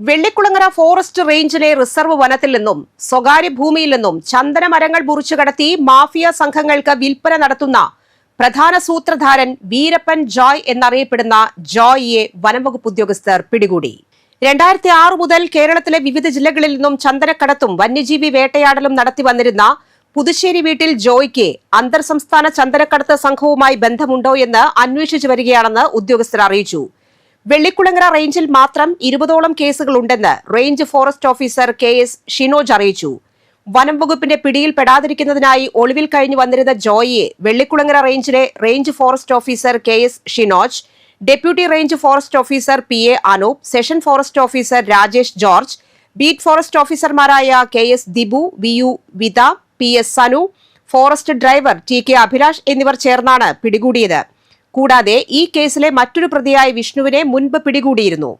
Vellikulangara forest റേഞ്ചിലെ reserve വനത്തിൽ നിന്നും സ്വകാര്യ ഭൂമിയിൽ നിന്നും ചന്ദന മരങ്ങൾ മുറിച്ചു കടത്തി മാഫിയ സംഘങ്ങൾക്ക് വിൽപ്പന നടത്തുന്ന പ്രധാന സൂത്രധാരൻ വീരപ്പൻ ജോയ് എന്നറിയപ്പെടുന്ന ജോയിയെ വനംവകുപ്പ് ഉദ്യോഗസ്ഥർ പിടികൂടി. രണ്ടായിരത്തി ആറ് മുതൽ കേരളത്തിലെ വിവിധ ജില്ലകളിൽ നിന്നും ചന്ദനക്കടത്തും വന്യജീവി വേട്ടയാടലും നടത്തി വന്നിരുന്ന പുതുശ്ശേരി വീട്ടിൽ ജോയ്ക്ക് അന്തർ സംസ്ഥാന ചന്ദനക്കടത്ത് സംഘവുമായി ബന്ധമുണ്ടോ എന്ന് അന്വേഷിച്ചു വരികയാണെന്ന് ഉദ്യോഗസ്ഥർ അറിയിച്ചു. വെള്ളിക്കുളങ്ങര റേഞ്ചിൽ മാത്രം ഇരുപതോളം കേസുകൾ ഉണ്ടെന്ന് range forest officer K S Shinoj അറിയിച്ചു. വനം വകുപ്പിന്റെ പിടിയിൽ പെടാതിരിക്കുന്നതിനായി ഒളിവിൽ കഴിഞ്ഞു വന്നിരുന്ന ജോയിയെ വെള്ളിക്കുളങ്ങര റേഞ്ചിലെ range forest officer K S Shinoj deputy range forest officer P A Anoop section forest officer Rajesh George beat forest ഓഫീസർമാരായ K S Dibu V U Vitha P S Sanu forest driver T K Abhilash എന്നിവർ ചേർന്നാണ് പിടികൂടിയത്. കൂടാതെ ഈ കേസിലെ മറ്റൊരു പ്രതിയായ വിഷ്ണുവിനെ മുൻപ് പിടികൂടിയിരുന്നു.